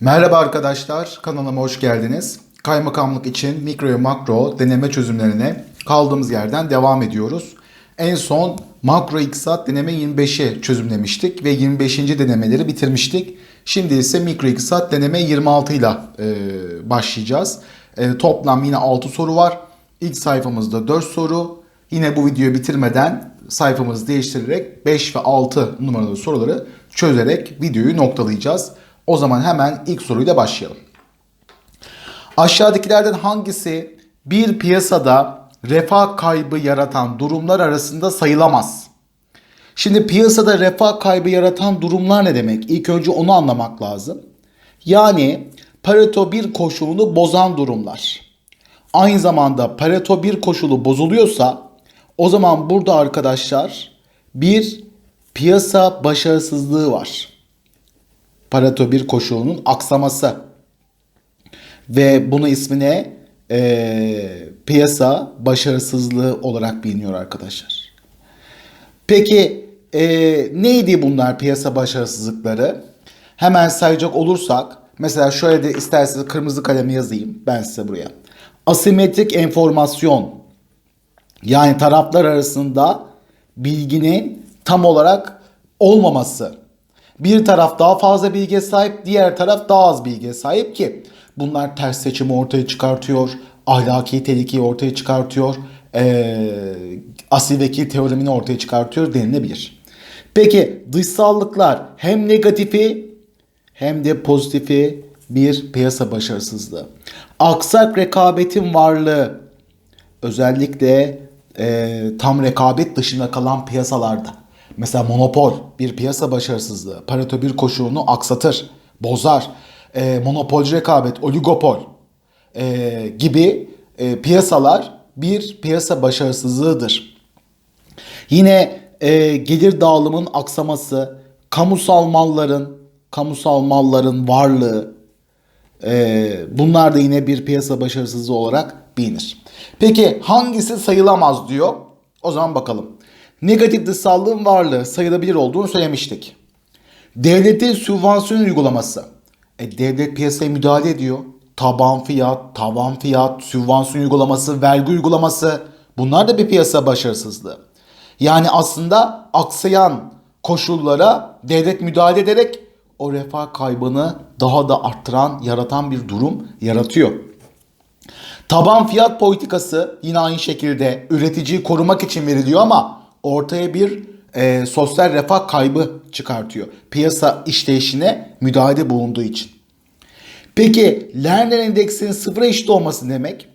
Merhaba arkadaşlar, kanalıma hoş geldiniz. Kaymakamlık için mikro ve makro deneme çözümlerine kaldığımız yerden devam ediyoruz. En son makro iktisat deneme 25'i çözümlemiştik ve 25. denemeleri bitirmiştik. Şimdi ise mikro iktisat deneme 26 ile e, başlayacağız. E, toplam yine 6 soru var. İlk sayfamızda 4 soru. Yine bu videoyu bitirmeden sayfamızı değiştirerek 5 ve 6 numaralı soruları çözerek videoyu noktalayacağız. O zaman hemen ilk soruyla başlayalım. Aşağıdakilerden hangisi bir piyasada refah kaybı yaratan durumlar arasında sayılamaz? Şimdi piyasada refah kaybı yaratan durumlar ne demek? İlk önce onu anlamak lazım. Yani Pareto 1 koşulunu bozan durumlar. Aynı zamanda Pareto 1 koşulu bozuluyorsa o zaman burada arkadaşlar bir piyasa başarısızlığı var. Pareto 1 koşulunun aksaması. Ve bunu ismine e, piyasa başarısızlığı olarak biliniyor arkadaşlar. Peki e, neydi bunlar piyasa başarısızlıkları? Hemen sayacak olursak mesela şöyle de isterseniz kırmızı kalemi yazayım ben size buraya. Asimetrik enformasyon yani taraflar arasında bilginin tam olarak olmaması. Bir taraf daha fazla bilgiye sahip, diğer taraf daha az bilgiye sahip ki bunlar ters seçimi ortaya çıkartıyor, ahlaki tehlikeyi ortaya çıkartıyor, ee, asil vekil teoremini ortaya çıkartıyor denilebilir. Peki dışsallıklar hem negatifi hem de pozitifi bir piyasa başarısızlığı. Aksak rekabetin varlığı özellikle e, tam rekabet dışında kalan piyasalarda. Mesela monopol bir piyasa başarısızlığı. Pareto bir koşulunu aksatır, bozar. E, monopolcu rekabet, oligopol e, gibi e, piyasalar bir piyasa başarısızlığıdır. Yine e, gelir dağılımın aksaması, kamusal malların, kamusal malların varlığı, e, bunlar da yine bir piyasa başarısızlığı olarak bilinir. Peki hangisi sayılamaz diyor? O zaman bakalım. Negatif dışsallığın varlığı sayılabilir olduğunu söylemiştik. Devletin sübvansiyon uygulaması. E, devlet piyasaya müdahale ediyor. Taban fiyat, tavan fiyat, sübvansiyon uygulaması, vergi uygulaması bunlar da bir piyasa başarısızlığı. Yani aslında aksayan koşullara devlet müdahale ederek o refah kaybını daha da arttıran, yaratan bir durum yaratıyor. Taban fiyat politikası yine aynı şekilde üreticiyi korumak için veriliyor ama ortaya bir e, sosyal refah kaybı çıkartıyor. Piyasa işleyişine müdahale bulunduğu için. Peki Lerner endeksinin sıfıra eşit olması demek?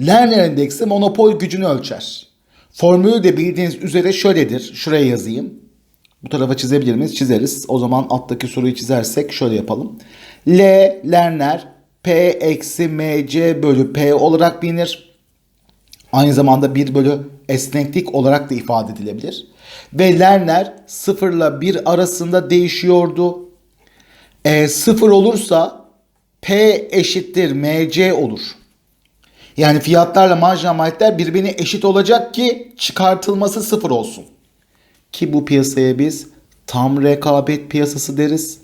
Lerner endeksi monopol gücünü ölçer. Formülü de bildiğiniz üzere şöyledir. Şuraya yazayım. Bu tarafa çizebilir miyiz? Çizeriz. O zaman alttaki soruyu çizersek şöyle yapalım. L Lerner P eksi MC bölü P olarak bilinir. Aynı zamanda 1 bölü esneklik olarak da ifade edilebilir. Ve Lerner 0 ile 1 arasında değişiyordu. E, 0 olursa P eşittir MC olur. Yani fiyatlarla marjinal maliyetler birbirine eşit olacak ki çıkartılması 0 olsun. Ki bu piyasaya biz tam rekabet piyasası deriz.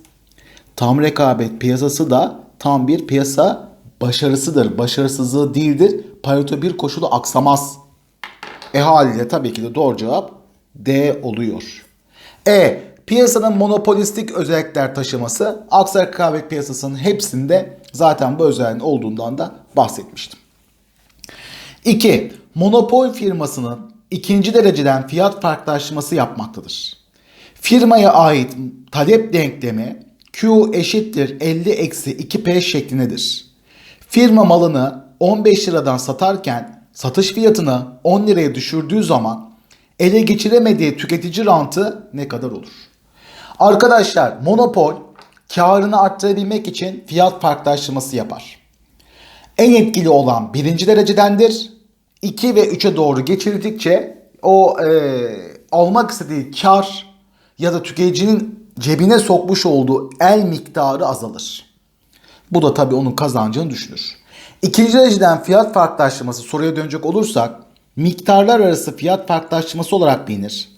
Tam rekabet piyasası da tam bir piyasa başarısıdır. Başarısızlığı değildir. Pareto bir koşulu aksamaz. E haliyle tabii ki de doğru cevap D oluyor. E piyasanın monopolistik özellikler taşıması aksa rekabet piyasasının hepsinde zaten bu özelliğin olduğundan da bahsetmiştim. 2. Monopol firmasının ikinci dereceden fiyat farklılaşması yapmaktadır. Firmaya ait talep denklemi Q eşittir 50 eksi 2P şeklindedir. Firma malını 15 liradan satarken satış fiyatını 10 liraya düşürdüğü zaman ele geçiremediği tüketici rantı ne kadar olur? Arkadaşlar monopol karını arttırabilmek için fiyat farklılaştırması yapar. En etkili olan birinci derecedendir. 2 ve 3'e doğru geçirdikçe o e, almak istediği kar ya da tüketicinin cebine sokmuş olduğu el miktarı azalır. Bu da tabii onun kazancını düşürür. İkinci dereceden fiyat farklılaştırması soruya dönecek olursak miktarlar arası fiyat farklılaştırması olarak bilinir.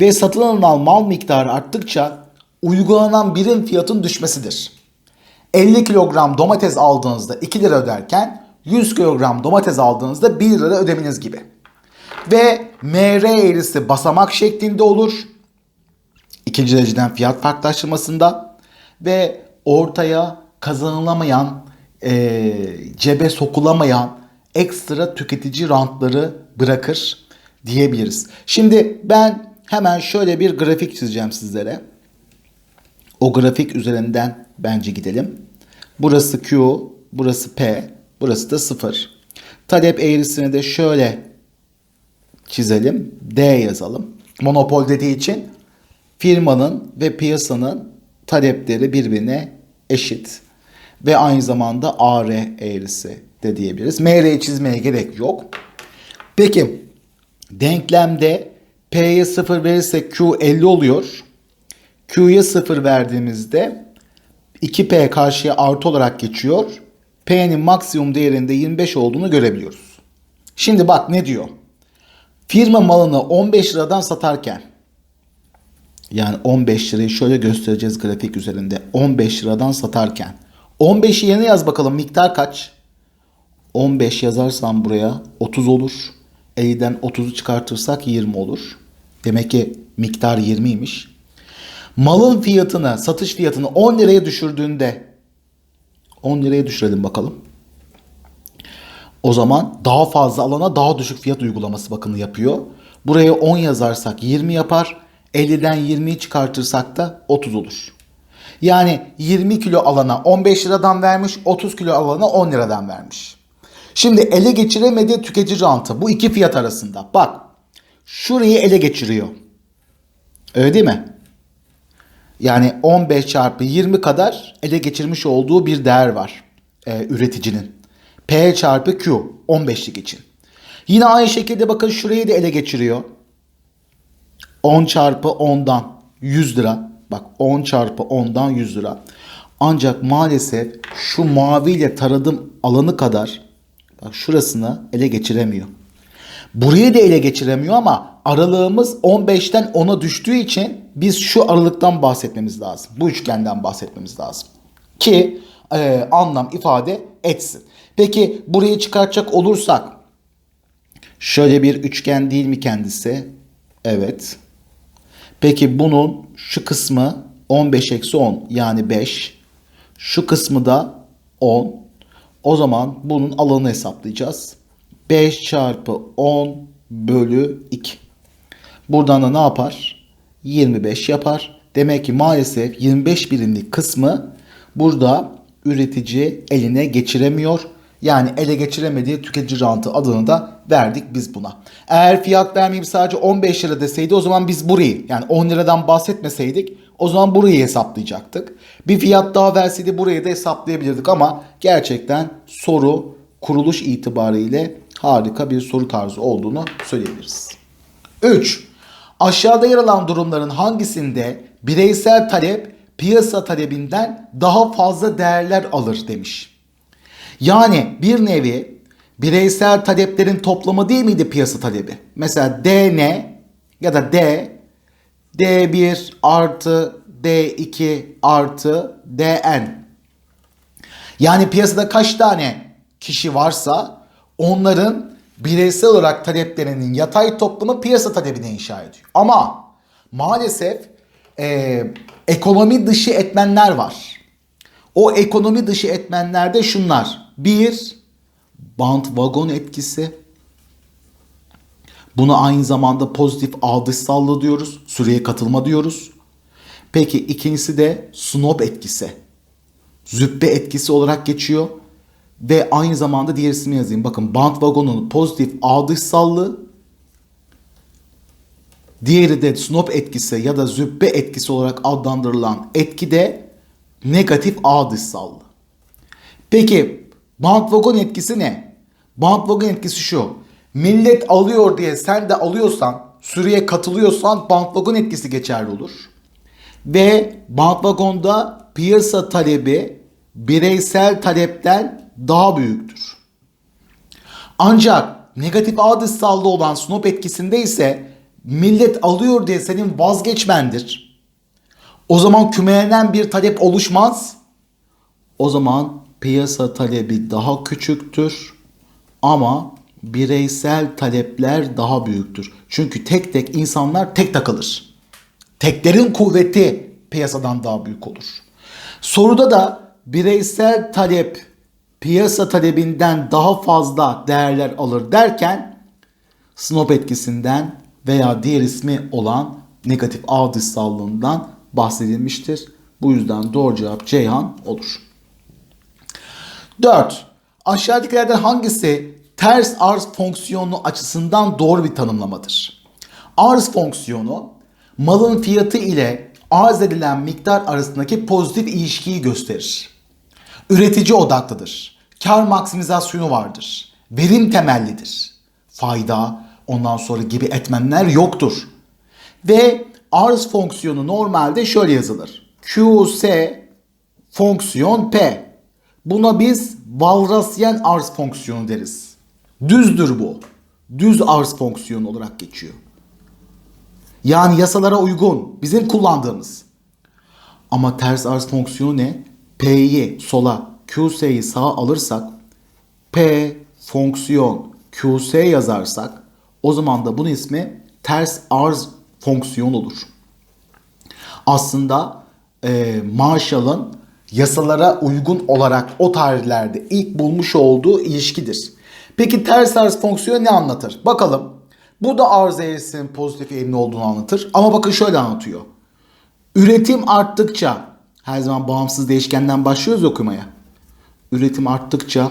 Ve satın alınan mal miktarı arttıkça uygulanan birim fiyatın düşmesidir. 50 kilogram domates aldığınızda 2 lira öderken 100 kilogram domates aldığınızda 1 lira ödemeniz gibi. Ve MR eğrisi basamak şeklinde olur. İkinci dereceden fiyat farklılaştırmasında ve ortaya kazanılamayan, e, cebe sokulamayan ekstra tüketici rantları bırakır diyebiliriz. Şimdi ben hemen şöyle bir grafik çizeceğim sizlere. O grafik üzerinden bence gidelim. Burası Q, burası P, burası da 0. Talep eğrisini de şöyle çizelim. D yazalım. Monopol dediği için firmanın ve piyasanın talepleri birbirine eşit. Ve aynı zamanda AR eğrisi de diyebiliriz. MR'yi çizmeye gerek yok. Peki denklemde P'ye 0 verirsek Q 50 oluyor. Q'ya 0 verdiğimizde 2P karşıya artı olarak geçiyor. P'nin maksimum değerinde 25 olduğunu görebiliyoruz. Şimdi bak ne diyor? Firma malını 15 liradan satarken yani 15 lirayı şöyle göstereceğiz grafik üzerinde. 15 liradan satarken 15'i yerine yaz bakalım miktar kaç? 15 yazarsam buraya 30 olur. 50'den 30'u çıkartırsak 20 olur. Demek ki miktar 20'ymiş. Malın fiyatını, satış fiyatını 10 liraya düşürdüğünde 10 liraya düşürelim bakalım. O zaman daha fazla alana daha düşük fiyat uygulaması bakını yapıyor. Buraya 10 yazarsak 20 yapar. 50'den 20'yi çıkartırsak da 30 olur. Yani 20 kilo alana 15 liradan vermiş, 30 kilo alana 10 liradan vermiş. Şimdi ele geçiremediği tüketici rantı bu iki fiyat arasında. Bak şurayı ele geçiriyor. Öyle değil mi? Yani 15 çarpı 20 kadar ele geçirmiş olduğu bir değer var e, üreticinin. P çarpı Q 15'lik için. Yine aynı şekilde bakın şurayı da ele geçiriyor. 10 çarpı 10'dan 100 lira. Bak 10 çarpı 10'dan 100 lira. Ancak maalesef şu maviyle taradım alanı kadar bak şurasını ele geçiremiyor. Burayı da ele geçiremiyor ama aralığımız 15'ten 10'a düştüğü için biz şu aralıktan bahsetmemiz lazım. Bu üçgenden bahsetmemiz lazım. Ki e, anlam ifade etsin. Peki burayı çıkartacak olursak şöyle bir üçgen değil mi kendisi? Evet. Peki bunun şu kısmı 15 eksi 10 yani 5. Şu kısmı da 10. O zaman bunun alanını hesaplayacağız. 5 çarpı 10 bölü 2. Buradan da ne yapar? 25 yapar. Demek ki maalesef 25 birimlik kısmı burada üretici eline geçiremiyor. Yani ele geçiremediği tüketici rantı adını da verdik biz buna. Eğer fiyat vermeyip sadece 15 lira deseydi o zaman biz burayı yani 10 liradan bahsetmeseydik o zaman burayı hesaplayacaktık. Bir fiyat daha verseydi burayı da hesaplayabilirdik ama gerçekten soru kuruluş itibariyle harika bir soru tarzı olduğunu söyleyebiliriz. 3. Aşağıda yer alan durumların hangisinde bireysel talep piyasa talebinden daha fazla değerler alır demiş. Yani bir nevi bireysel taleplerin toplamı değil miydi piyasa talebi? Mesela DN ya da D, D1 artı D2 artı DN. Yani piyasada kaç tane kişi varsa onların bireysel olarak taleplerinin yatay toplamı piyasa talebine inşa ediyor. Ama maalesef e, ekonomi dışı etmenler var. O ekonomi dışı etmenlerde şunlar. Bir, band vagon etkisi. Bunu aynı zamanda pozitif aldışsallı diyoruz. Süreye katılma diyoruz. Peki ikincisi de snob etkisi. Züppe etkisi olarak geçiyor. Ve aynı zamanda diğer ismi yazayım. Bakın band vagonun pozitif ağ dışsallığı. Diğeri de snob etkisi ya da züppe etkisi olarak adlandırılan etki de negatif ağ dışsallığı. Peki band vagon etkisi ne? Band vagon etkisi şu. Millet alıyor diye sen de alıyorsan, süreye katılıyorsan band vagon etkisi geçerli olur. Ve band vagonda piyasa talebi bireysel talepten daha büyüktür. Ancak negatif ağ dışsallı olan snop etkisinde ise millet alıyor diye senin vazgeçmendir. O zaman kümelenen bir talep oluşmaz. O zaman piyasa talebi daha küçüktür ama bireysel talepler daha büyüktür. Çünkü tek tek insanlar tek takılır. Teklerin kuvveti piyasadan daha büyük olur. Soruda da bireysel talep piyasa talebinden daha fazla değerler alır derken snop etkisinden veya diğer ismi olan negatif ağ dışsallığından bahsedilmiştir. Bu yüzden doğru cevap Ceyhan olur. 4. Aşağıdakilerden hangisi ters arz fonksiyonu açısından doğru bir tanımlamadır? Arz fonksiyonu malın fiyatı ile arz edilen miktar arasındaki pozitif ilişkiyi gösterir. Üretici odaklıdır. Kar maksimizasyonu vardır. Verim temellidir. Fayda ondan sonra gibi etmenler yoktur. Ve arz fonksiyonu normalde şöyle yazılır. QS fonksiyon P. Buna biz Walrasian arz fonksiyonu deriz. Düzdür bu. Düz arz fonksiyonu olarak geçiyor. Yani yasalara uygun. Bizim kullandığımız. Ama ters arz fonksiyonu ne? P'yi sola, QS'yi sağa alırsak P fonksiyon QS yazarsak o zaman da bunun ismi ters arz fonksiyon olur. Aslında e, Marshall'ın yasalara uygun olarak o tarihlerde ilk bulmuş olduğu ilişkidir. Peki ters arz fonksiyonu ne anlatır? Bakalım. Bu da arz eğrisinin pozitif eğimli olduğunu anlatır. Ama bakın şöyle anlatıyor. Üretim arttıkça her zaman bağımsız değişkenden başlıyoruz okumaya. Üretim arttıkça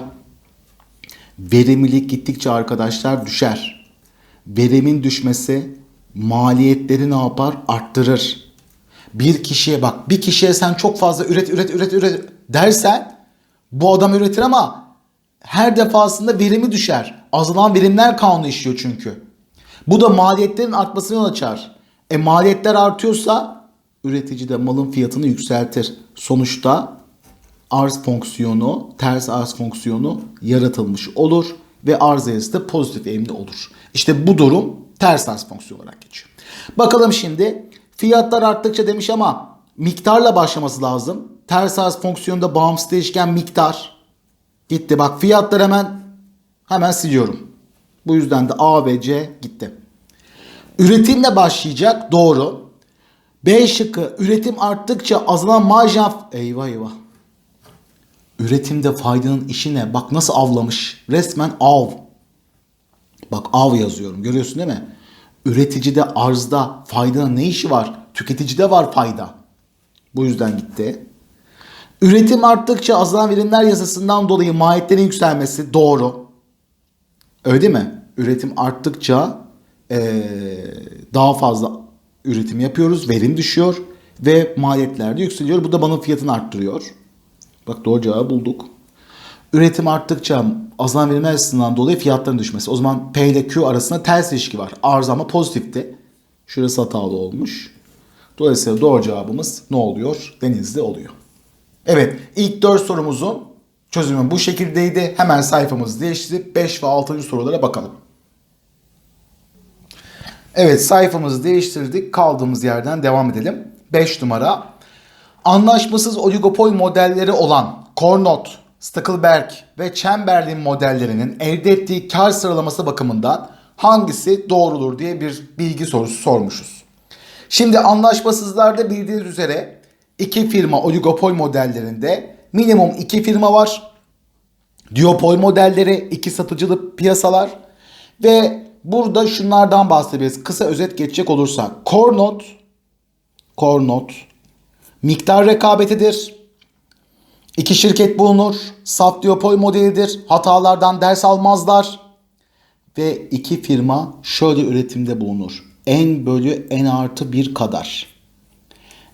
verimlilik gittikçe arkadaşlar düşer. Verimin düşmesi maliyetleri ne yapar? Arttırır. Bir kişiye bak bir kişiye sen çok fazla üret üret üret üret dersen bu adam üretir ama her defasında verimi düşer. Azalan verimler kanunu işliyor çünkü. Bu da maliyetlerin artmasına yol açar. E maliyetler artıyorsa üretici de malın fiyatını yükseltir. Sonuçta arz fonksiyonu, ters arz fonksiyonu yaratılmış olur ve arz eğrisi de pozitif eğimli olur. İşte bu durum ters arz fonksiyonu olarak geçiyor. Bakalım şimdi fiyatlar arttıkça demiş ama miktarla başlaması lazım. Ters arz fonksiyonunda bağımsız değişken miktar gitti. Bak fiyatlar hemen hemen siliyorum. Bu yüzden de A ve C gitti. Üretimle başlayacak doğru. B şıkkı üretim arttıkça azalan marjin eyvah eyvah. Üretimde faydanın işi ne? Bak nasıl avlamış. Resmen av. Bak av yazıyorum. Görüyorsun değil mi? Üreticide arzda faydanın ne işi var? Tüketicide var fayda. Bu yüzden gitti. Üretim arttıkça azalan verimler yasasından dolayı maliyetlerin yükselmesi doğru. Öyle değil mi? Üretim arttıkça ee, daha fazla üretim yapıyoruz. Verim düşüyor ve maliyetler de yükseliyor. Bu da bana fiyatını arttırıyor. Bak doğru cevabı bulduk. Üretim arttıkça azalan verimler açısından dolayı fiyatların düşmesi. O zaman P ile Q arasında ters ilişki var. Arz ama pozitifti. Şurası hatalı olmuş. Dolayısıyla doğru cevabımız ne oluyor? Denizli oluyor. Evet ilk 4 sorumuzun çözümü bu şekildeydi. Hemen sayfamızı değiştirip 5 ve 6. sorulara bakalım. Evet sayfamızı değiştirdik. Kaldığımız yerden devam edelim. 5 numara. Anlaşmasız oligopol modelleri olan Cornot, Stackelberg ve Chamberlain modellerinin elde ettiği kar sıralaması bakımından hangisi doğrudur diye bir bilgi sorusu sormuşuz. Şimdi anlaşmasızlarda bildiğiniz üzere iki firma oligopol modellerinde minimum iki firma var. Duopol modelleri iki satıcılı piyasalar ve burada şunlardan bahsedeceğiz. Kısa özet geçecek olursak Cornot Cornot miktar rekabetidir. İki şirket bulunur. Saf duopol modelidir. Hatalardan ders almazlar. Ve iki firma şöyle üretimde bulunur. N bölü N artı bir kadar.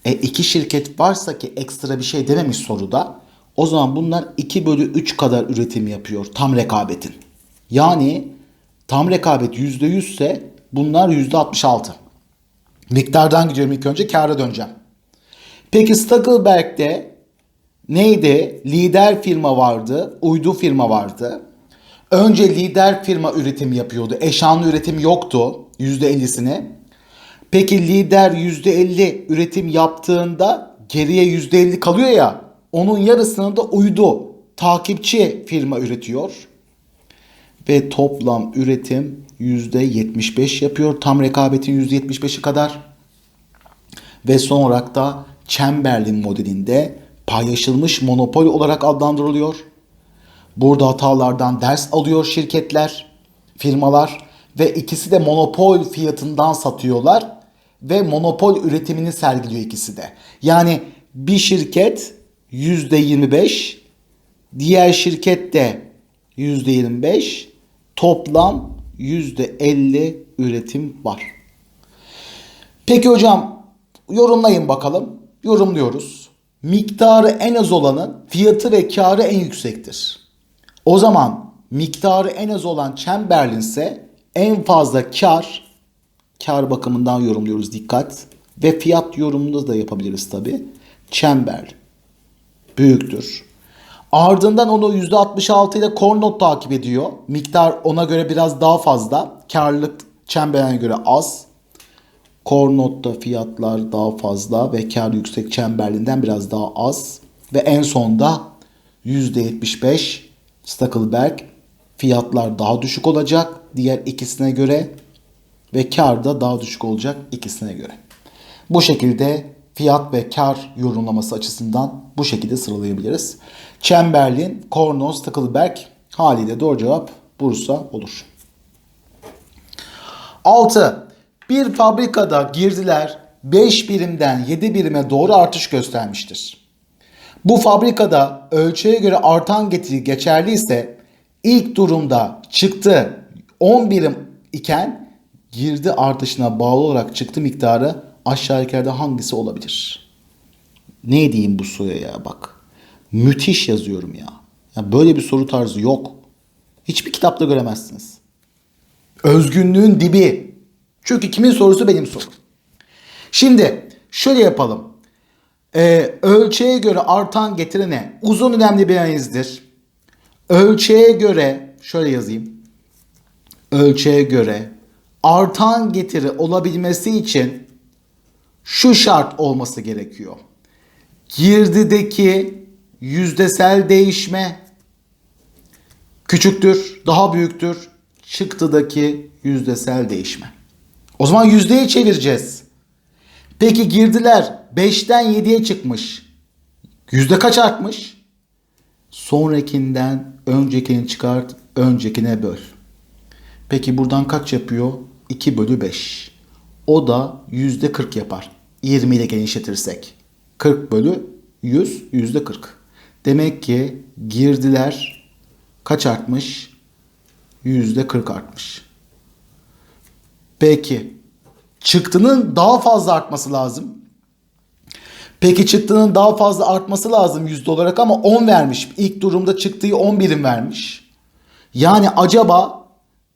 E iki şirket varsa ki ekstra bir şey dememiş soruda. O zaman bunlar 2 bölü 3 kadar üretim yapıyor tam rekabetin. Yani tam rekabet %100 ise bunlar %66. Miktardan gidiyorum ilk önce kâra döneceğim. Peki Stackelberg'de neydi? Lider firma vardı, uydu firma vardı. Önce lider firma üretim yapıyordu. Eşanlı üretim yoktu %50'sini. Peki lider %50 üretim yaptığında geriye %50 kalıyor ya. Onun yarısını da uydu takipçi firma üretiyor. Ve toplam üretim %75 yapıyor. Tam rekabetin %75'i kadar. Ve son olarak da Chamberlain modelinde paylaşılmış monopol olarak adlandırılıyor. Burada hatalardan ders alıyor şirketler, firmalar ve ikisi de monopol fiyatından satıyorlar ve monopol üretimini sergiliyor ikisi de. Yani bir şirket %25, diğer şirket de %25, toplam %50 üretim var. Peki hocam yorumlayın bakalım. Yorumluyoruz. Miktarı en az olanın fiyatı ve karı en yüksektir. O zaman miktarı en az olan Chamberlain ise en fazla kar, kar bakımından yorumluyoruz dikkat. Ve fiyat yorumunu da yapabiliriz tabi. Chamberlain büyüktür. Ardından onu %66 ile Cornot takip ediyor. Miktar ona göre biraz daha fazla. Karlılık Chamberlain'e göre az. Cornot'ta fiyatlar daha fazla ve kar yüksek Chamberlain'den biraz daha az. Ve en sonda %75 Stackelberg fiyatlar daha düşük olacak diğer ikisine göre ve kar da daha düşük olacak ikisine göre. Bu şekilde fiyat ve kar yorumlaması açısından bu şekilde sıralayabiliriz. Chamberlain, Kornos, Stackelberg haliyle doğru cevap Bursa olur. 6. Bir fabrikada girdiler 5 birimden 7 birime doğru artış göstermiştir. Bu fabrikada ölçüye göre artan getiri geçerli ise ilk durumda çıktı 10 birim iken girdi artışına bağlı olarak çıktı miktarı aşağı yukarıda hangisi olabilir? Ne diyeyim bu soruya ya bak. Müthiş yazıyorum ya. ya. Böyle bir soru tarzı yok. Hiçbir kitapta göremezsiniz. Özgünlüğün dibi. Çünkü kimin sorusu benim sorum. Şimdi şöyle yapalım. Ee, ölçeğe göre artan getiri ne? Uzun önemli bir analizdir. Ölçeğe göre şöyle yazayım. Ölçeğe göre artan getiri olabilmesi için şu şart olması gerekiyor. Girdideki yüzdesel değişme küçüktür, daha büyüktür. Çıktıdaki yüzdesel değişme. O zaman yüzdeye çevireceğiz. Peki girdiler 5'ten 7'ye çıkmış. Yüzde kaç artmış? Sonrakinden öncekini çıkart, öncekine böl. Peki buradan kaç yapıyor? 2 bölü 5. O da yüzde 40 yapar. 20 ile genişletirsek. 40 bölü 100, yüzde 40. Demek ki girdiler kaç artmış? Yüzde 40 artmış. Peki çıktının daha fazla artması lazım. Peki çıktının daha fazla artması lazım yüzde olarak ama 10 vermiş. İlk durumda çıktığı 10 birim vermiş. Yani acaba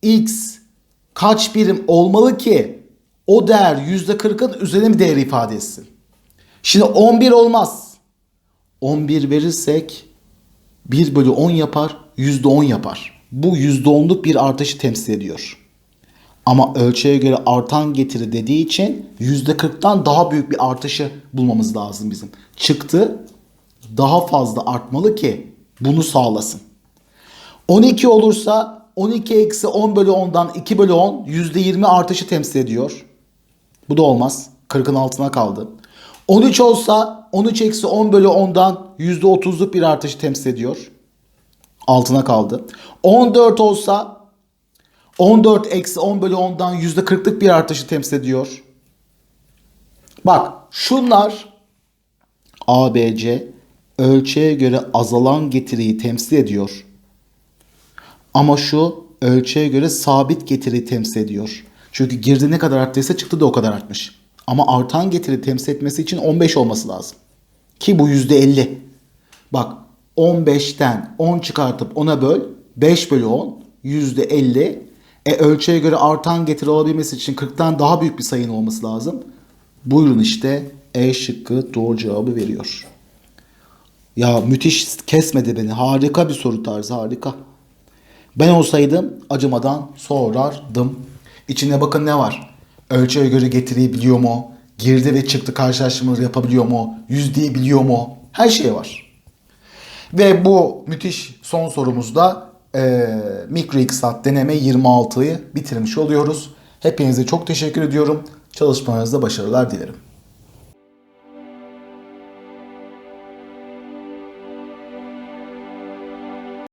x kaç birim olmalı ki o değer yüzde 40'ın üzerine mi değer ifade etsin? Şimdi 11 olmaz. 11 verirsek 1 bölü 10 yapar, yüzde 10 yapar. Bu yüzde 10'luk bir artışı temsil ediyor. Ama ölçüye göre artan getiri dediği için %40'tan daha büyük bir artışı bulmamız lazım bizim. Çıktı daha fazla artmalı ki bunu sağlasın. 12 olursa 12 eksi 10 bölü 10'dan 2 bölü 10 %20 artışı temsil ediyor. Bu da olmaz. 40'ın altına kaldı. 13 olsa 13 eksi 10 bölü 10'dan %30'luk bir artışı temsil ediyor. Altına kaldı. 14 olsa 14 eksi 10 bölü 10'dan yüzde 40'lık bir artışı temsil ediyor. Bak şunlar ABC ölçüye göre azalan getiriyi temsil ediyor. Ama şu ölçüye göre sabit getiriyi temsil ediyor. Çünkü girdi ne kadar arttıysa çıktı da o kadar artmış. Ama artan getiri temsil etmesi için 15 olması lazım. Ki bu %50. Bak 15'ten 10 çıkartıp 10'a böl 5 bölü 10 %50 e ölçüye göre artan getiri olabilmesi için 40'tan daha büyük bir sayının olması lazım. Buyurun işte E şıkkı doğru cevabı veriyor. Ya müthiş kesmedi beni. Harika bir soru tarzı harika. Ben olsaydım acımadan sorardım. İçine bakın ne var? Ölçüye göre getiriyi biliyor mu? Girdi ve çıktı karşılaştırmaları yapabiliyor mu? Yüzdeyi biliyor mu? Her şey var. Ve bu müthiş son sorumuzda e, mikro iktisat deneme 26'yı bitirmiş oluyoruz. Hepinize çok teşekkür ediyorum. Çalışmanızda başarılar dilerim.